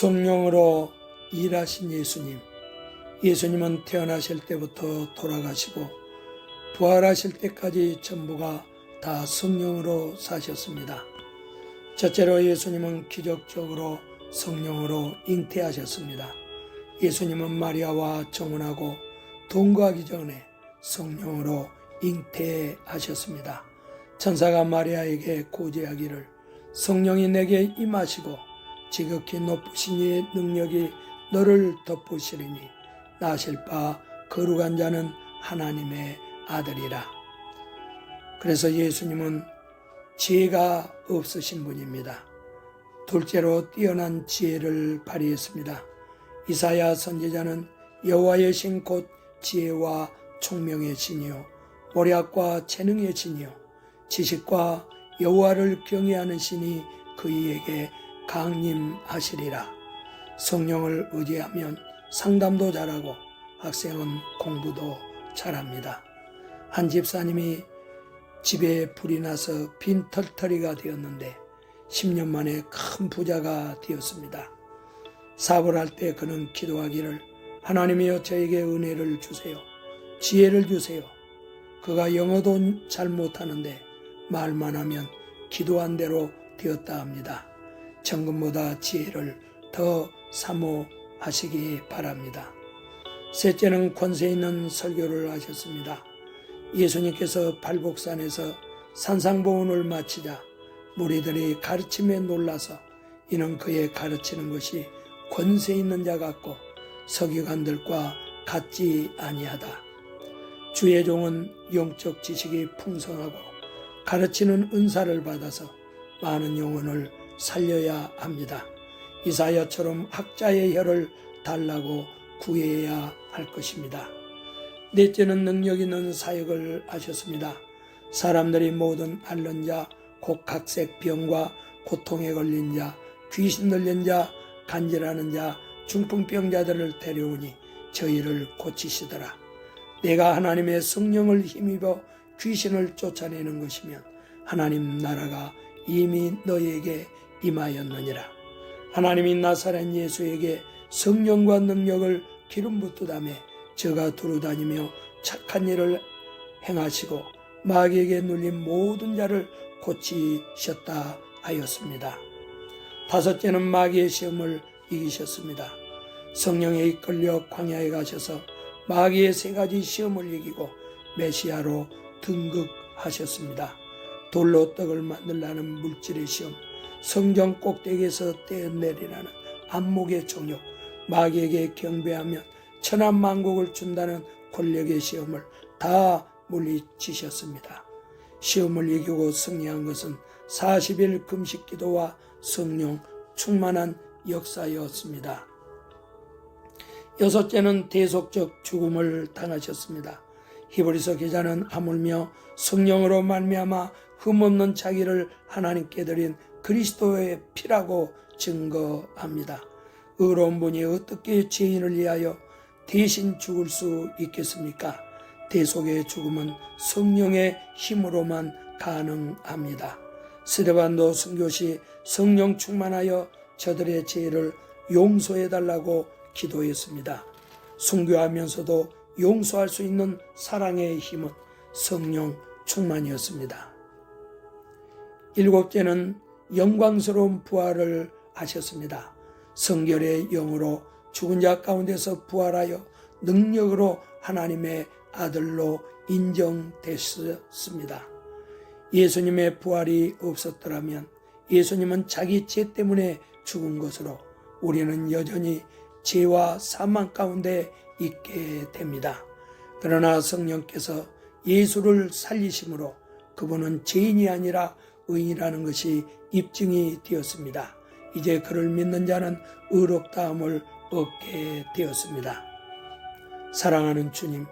성령으로 일하신 예수님. 예수님은 태어나실 때부터 돌아가시고 부활하실 때까지 전부가 다 성령으로 사셨습니다. 첫째로 예수님은 기적적으로 성령으로 잉태하셨습니다. 예수님은 마리아와 정혼하고 동거하기 전에 성령으로 잉태하셨습니다. 천사가 마리아에게 고지하기를 성령이 내게 임하시고 지극히 높으신 이의 능력이 너를 덮으시리니 나실 바 거룩한 자는 하나님의 아들이라. 그래서 예수님은 지혜가 없으신 분입니다. 둘째로 뛰어난 지혜를 발휘했습니다. 이사야 선지자는 여호와의 신 곧 지혜와 총명의 신이요 모략과 재능의 신이요 지식과 여호와를 경외하는 신이 그이에게 강림하시리라. 성령을 의지하면 상담도 잘하고 학생은 공부도 잘합니다. 한 집사님이 집에 불이 나서 빈 털터리가 되었는데 10년 만에 큰 부자가 되었습니다. 사업을 할 때 그는 기도하기를 하나님이여 저에게 은혜를 주세요. 지혜를 주세요. 그가 영어도 잘 못하는데 말만 하면 기도한 대로 되었다 합니다. 정금보다 지혜를 더 사모하시기 바랍니다. 셋째는 권세 있는 설교를 하셨습니다. 예수님께서 발복산에서 산상보훈을 마치자 무리들이 가르침에 놀라서 이는 그의 가르치는 것이 권세 있는 자 같고 서기관들과 같지 아니하다. 주의 종은 영적 지식이 풍성하고 가르치는 은사를 받아서 많은 영혼을 살려야 합니다. 이사야처럼 학자의 혀를 달라고 구해야 할 것입니다. 넷째는 능력 있는 사역을 하셨습니다. 사람들이 모든 앓는 자, 곡각색 병과 고통에 걸린 자, 귀신 들린 자, 간질하는 자, 중풍병자들을 데려오니 저희를 고치시더라. 내가 하나님의 성령을 힘입어 귀신을 쫓아내는 것이면 하나님 나라가 이미 너에게 임하였느니라. 하나님이 나사렛 예수에게 성령과 능력을 기름 붓듯하며 저가 두루다니며 착한 일을 행하시고 마귀에게 눌린 모든 자를 고치셨다 하였습니다. 다섯째는 마귀의 시험을 이기셨습니다. 성령에 이끌려 광야에 가셔서 마귀의 세 가지 시험을 이기고 메시아로 등극하셨습니다. 돌로 떡을 만들라는 물질의 시험, 성전 꼭대기에서 떼어내리라는 안목의 정욕, 마귀에게 경배하면 천한 만국을 준다는 권력의 시험을 다 물리치셨습니다. 시험을 이기고 승리한 것은 40일 금식 기도와 성령 충만한 역사였습니다. 여섯째는 대속적 죽음을 당하셨습니다. 히브리서 기자는 하물며 성령으로 말미암아 흠없는 자기를 하나님께 드린 그리스도의 피라고 증거합니다. 의로운 분이 어떻게 죄인을 위하여 대신 죽을 수 있겠습니까? 대속의 죽음은 성령의 힘으로만 가능합니다. 스데반도 순교시 성령 충만하여 저들의 죄를 용서해 달라고 기도했습니다. 순교하면서도 용서할 수 있는 사랑의 힘은 성령 충만이었습니다. 일곱째는 영광스러운 부활을 하셨습니다. 성결의 영으로 죽은 자 가운데서 부활하여 능력으로 하나님의 아들로 인정되셨습니다. 예수님의 부활이 없었더라면 예수님은 자기 죄 때문에 죽은 것으로 우리는 여전히 죄와 사망 가운데 있게 됩니다. 그러나 성령께서 예수를 살리심으로 그분은 죄인이 아니라 의인이라는 것이 입증이 되었습니다. 이제 그를 믿는 자는 의롭다함을 얻게 되었습니다. 사랑하는 주님,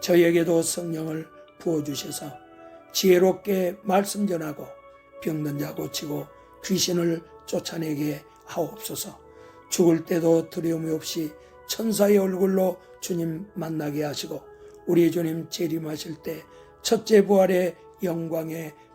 저에게도 성령을 부어주셔서 지혜롭게 말씀 전하고 병든 자 고치고 귀신을 쫓아내게 하옵소서. 죽을 때도 두려움이 없이 천사의 얼굴로 주님 만나게 하시고 우리 주님 재림하실 때 첫째 부활의 영광에